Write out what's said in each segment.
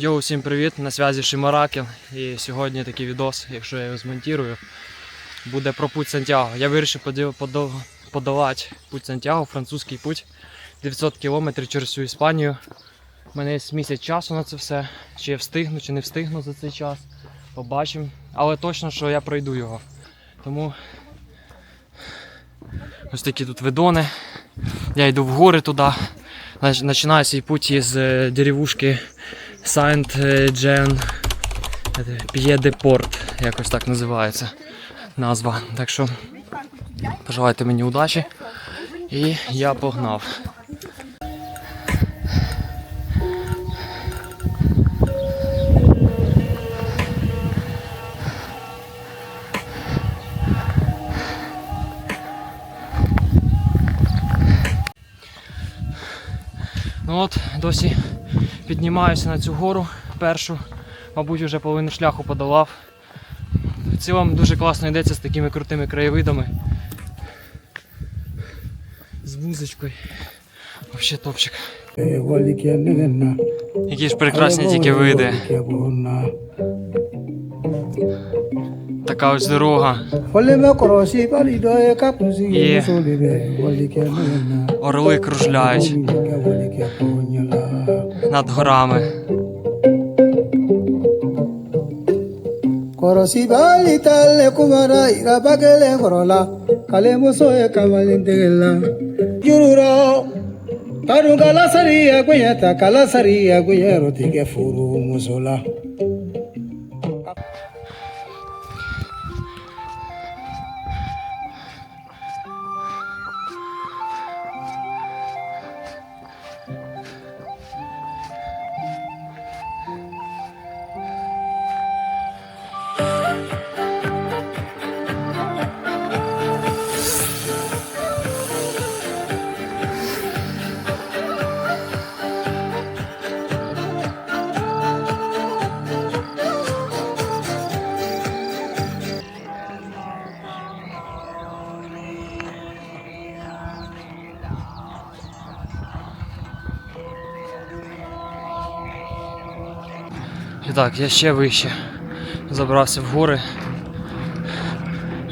Йоу, всім привіт! На зв'язі Шимаракін. І сьогодні такий відос, якщо я його змонтую, буде про путь Сантьяго. Я вирішив подолати путь Сантьяго, французький путь 900 кілометрів через всю Іспанію. У мене є місяць часу на це все. Чи я встигну, чи не встигну за цей час. Побачимо. Але точно, що я пройду його. Тому ось такі тут видони. Я йду в гори туди. Починаю свій путь із е, деревушки Сайнт Джен П'є де Порт, якось так називається назва. Так що пожелайте мені удачі. І я погнав. Ну от, досі піднімаюся на цю гору першу, мабуть, вже половину шляху подолав. В цілому дуже класно йдеться з такими крутими краєвидами. З музичкою. Взагалі топчик. Які ж прекрасні тільки види. Така ось дорога. Є. Орли кружляють над горами. Kɔrɔsi bali tale kumara iraba kelen kɔrɔla kale muso ye kamalen tɛgɛ la jururɔ kanu kala sari agbɛɲɛ І так, я ще вище забрався в гори.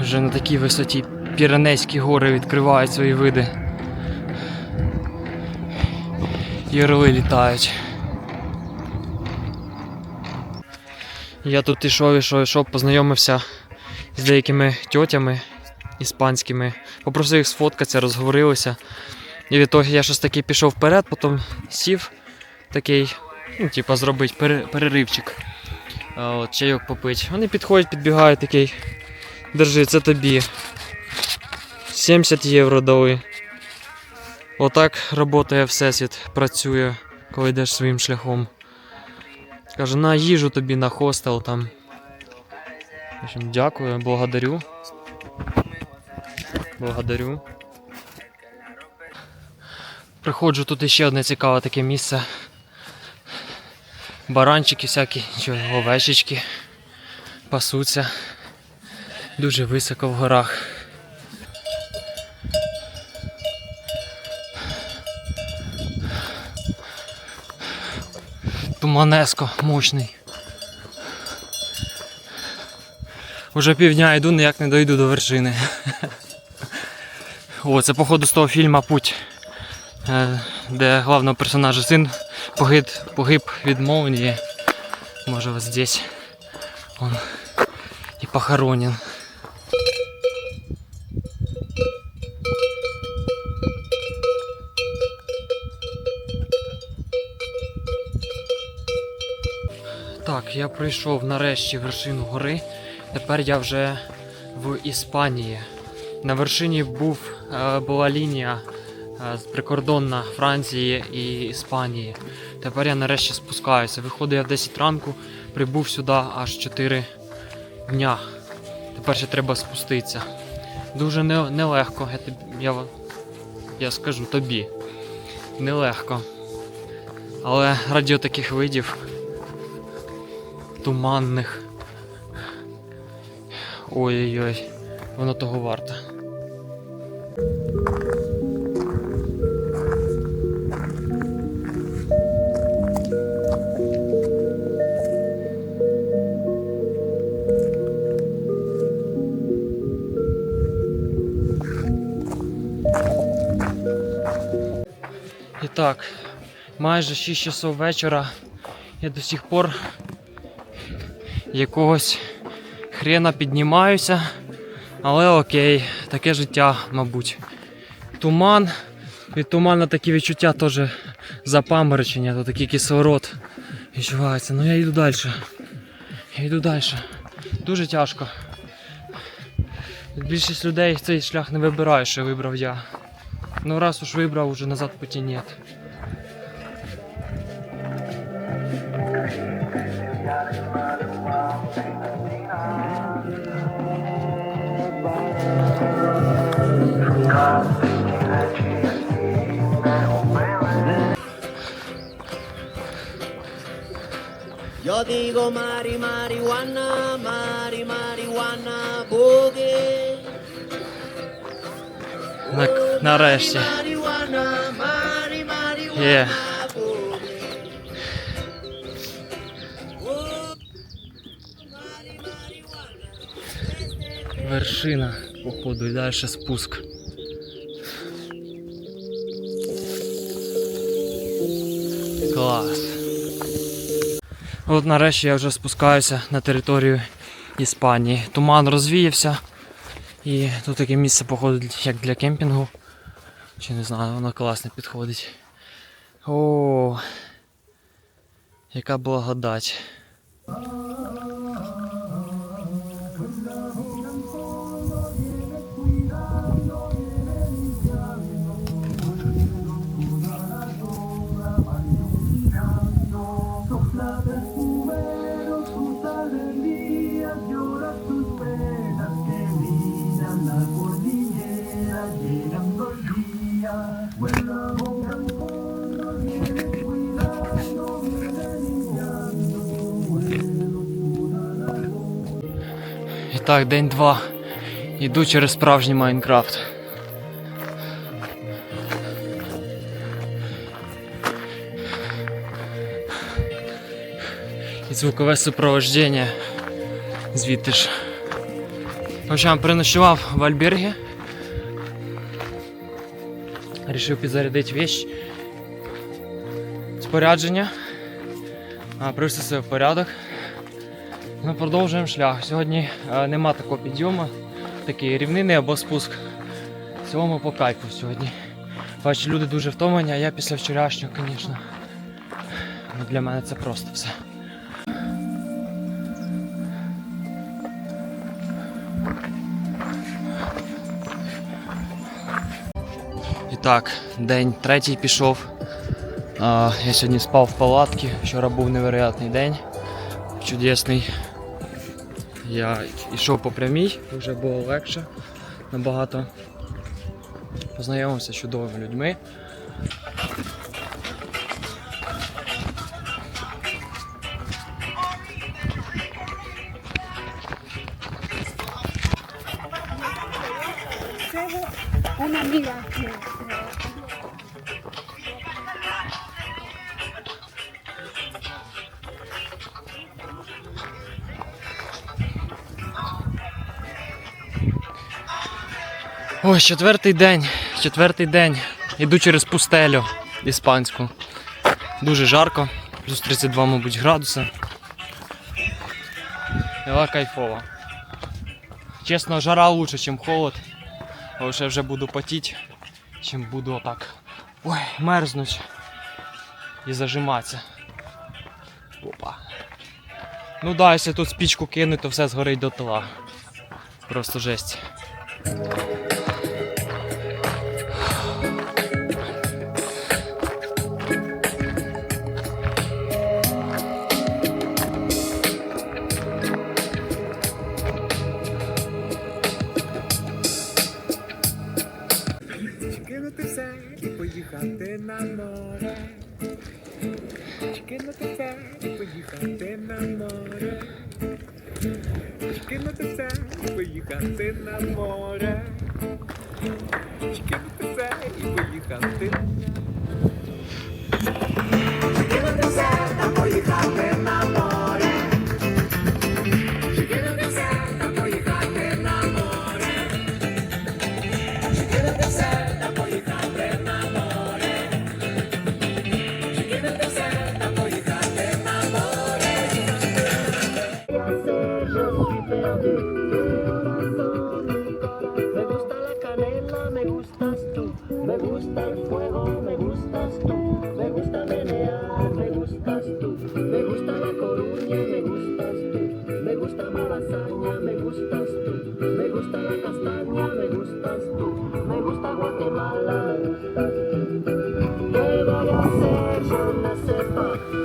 Вже на такій висоті Піренейські гори відкривають свої види. І орли літають. Я тут ішов, ішов, ішов, познайомився з деякими тьотями іспанськими. Попросив їх сфоткатися, розговорилися. І від того я щось таки пішов вперед, потім сів такий ну, типа, зробити пере- переривчик. От, чайок попить. Вони підходять, підбігають такий. Держи, це тобі. 70 євро дали. Отак працює Всесвіт, працює, коли йдеш своїм шляхом. Каже, на їжу тобі на хостел там. Дякую, благодарю. Благодарю. Приходжу тут іще одне цікаве таке місце баранчики всякі, чи овечечки пасуться дуже високо в горах. Туманеско мощний. Уже півдня йду, ніяк не дойду до вершини. О, це походу з того фільму Путь, е, де головного персонажа син погиб, погиб від молнии. Может вот здесь он и похоронен. Так, я прийшов нарешті вершину гори. Тепер я вже в Іспанії. На вершині був, е, була лінія е, прикордонна Франції і Іспанії. Тепер я нарешті спускаюся. Виходив я в 10 ранку, прибув сюди аж 4 дня. Тепер ще треба спуститися. Дуже не- нелегко, я, я, я скажу тобі. Нелегко. Але раді таких видів туманних. Ой-ой-ой, воно того варто. Так, майже 6 часов вечора. Я до сих пор якогось хрена піднімаюся. Але окей, таке життя, мабуть. Туман. Від туману такі відчуття теж запаморочення, то такий кислород відчувається. Ну я йду далі. Я йду далі. Дуже тяжко. Більшість людей цей шлях не вибирає, що вибрав я. Ну раз уж вибрав, уже назад пути нет. Yo digo mari marihuana, mari marihuana, boogie. Нарешті. Є. Вершина, походу, і далі спуск. Клас. От нарешті я вже спускаюся на територію Іспанії. Туман розвіявся. І тут таке місце, походу, як для кемпінгу. Чи не знаю, воно класно підходить. О, яка благодать. І так, день два. Іду через справжній Майнкрафт. І звукове супроводження. Звідти ж. В общем, переночував в Альбергі. Рішив підзарядити вещь. Спорядження. Привести себе в порядок. Ми продовжуємо шлях. Сьогодні е, нема такого підйому, такий рівнинний або спуск. Цілому по кайфу сьогодні. Бачу, люди дуже втомлені, а я після вчорашнього, звісно. Ну, для мене це просто все. І так, день третій пішов. Я сьогодні спав в палатці. Вчора був невероятний день. Чудесний. Я йшов по прямій, вже було легше набагато. Познайомився з чудовими людьми. Amiga. Ось четвертий день. Четвертий день. Іду через пустелю іспанську. Дуже жарко. Плюс 32, мабуть, градуси. Але кайфово. Чесно, жара лучше, ніж холод. Бо ще вже буду потіти, чим буду отак. Ой, мерзнуть. І зажиматися. Опа. Ну да, якщо тут спічку кинуть, то все згорить до тла. Просто жесть. І поїхати на море. Gusta el fuego, me gustas tú. Me gusta menear, me gustas tú. Me gusta la coruña, me gustas tú. Me gusta Malasaña, me gustas tú. Me gusta la castaña, me gustas tú. Me gusta Guatemala, me gustas tú. ¿Qué voy a hacer? Yo no sé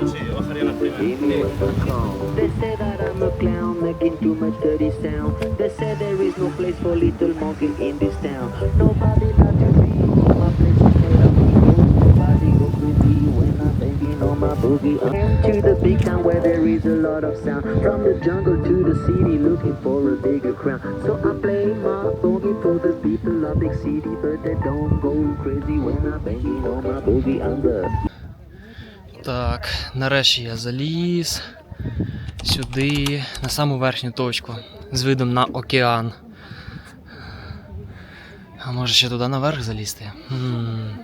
They say that I'm a clown making too much dirty sound. They say there is no place for little monkey in this town. Nobody not to be. My place is made of egos. Nobody go crazy when I'm banging on my boogie. I'm to the big town where there is a lot of sound. From the jungle to the city looking for a bigger crown. So I play my boogie for the people of big city, but they don't go crazy when I'm banging on my boogie. I'm the Так, нарешті я заліз сюди, на саму верхню точку, з видом на океан. А може ще туди наверх залізти? М.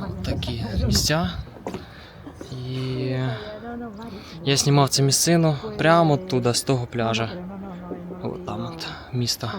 От такі місця. І я знімав цю місцину прямо туди, з того пляжа. От там от місто.